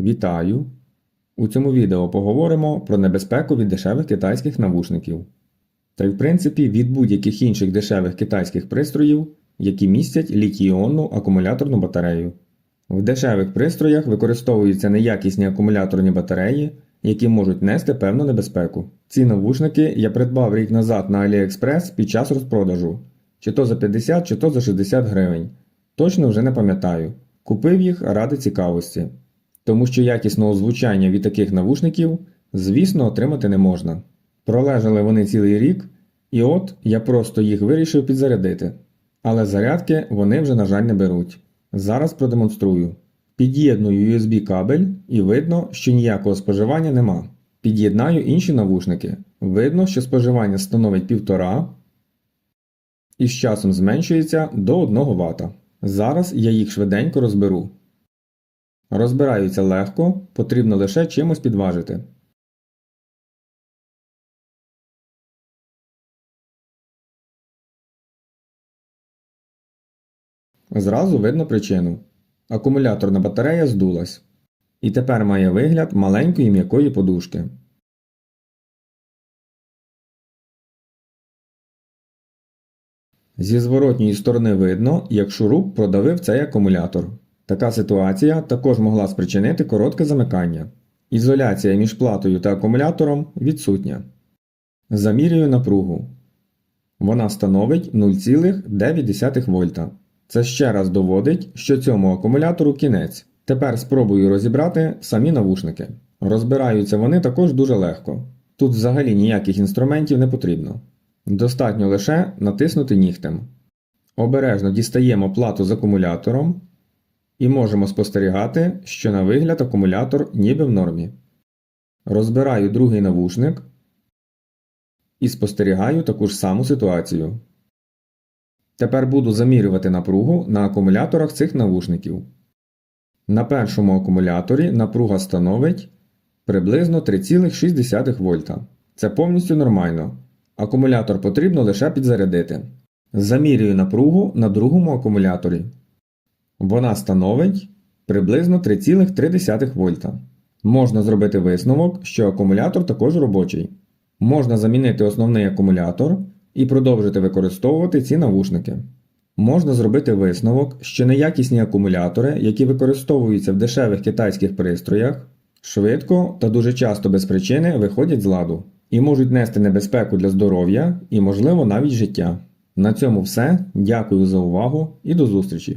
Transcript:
Вітаю! У цьому відео поговоримо про небезпеку від дешевих китайських навушників. Та й в принципі від будь-яких інших дешевих китайських пристроїв, які містять літій-іонну акумуляторну батарею. В дешевих пристроях використовуються неякісні акумуляторні батареї, які можуть нести певну небезпеку. Ці навушники я придбав рік назад на AliExpress під час розпродажу, чи то за 50, чи то за 60 гривень. Точно вже не пам'ятаю. Купив їх ради цікавості. Тому що якісного звучання від таких навушників, звісно, отримати не можна. Пролежали вони цілий рік, і от я просто їх вирішив підзарядити. Але зарядки вони вже, на жаль, не беруть. Зараз продемонструю. Під'єдную USB кабель і видно, що ніякого споживання нема. Під'єднаю інші навушники. Видно, що споживання становить 1,5 і з часом зменшується до 1 Вт. Зараз я їх швиденько розберу. Розбираються легко, потрібно лише чимось підважити. Зразу видно причину. Акумуляторна батарея здулась. І тепер має вигляд маленької м'якої подушки. Зі зворотньої сторони видно, як шуруп продавив цей акумулятор. Така ситуація також могла спричинити коротке замикання. Ізоляція між платою та акумулятором відсутня. Замірюю напругу. Вона становить 0,9 вольта. Це ще раз доводить, що цьому акумулятору кінець. Тепер спробую розібрати самі навушники. Розбираються вони також дуже легко. Тут взагалі ніяких інструментів не потрібно. Достатньо лише натиснути нігтем. Обережно дістаємо плату з акумулятором і можемо спостерігати, що на вигляд акумулятор ніби в нормі. Розбираю другий навушник і спостерігаю таку ж саму ситуацію. Тепер буду замірювати напругу на акумуляторах цих навушників. На першому акумуляторі напруга становить приблизно 3,6 вольта. Це повністю нормально. Акумулятор потрібно лише підзарядити. Замірюю напругу на другому акумуляторі. Вона становить приблизно 3,3 вольта. Можна зробити висновок, що акумулятор також робочий. Можна замінити основний акумулятор і продовжити використовувати ці навушники. Можна зробити висновок, що неякісні акумулятори, які використовуються в дешевих китайських пристроях, швидко та дуже часто без причини виходять з ладу і можуть нести небезпеку для здоров'я і, можливо, навіть життя. На цьому все. Дякую за увагу і до зустрічі!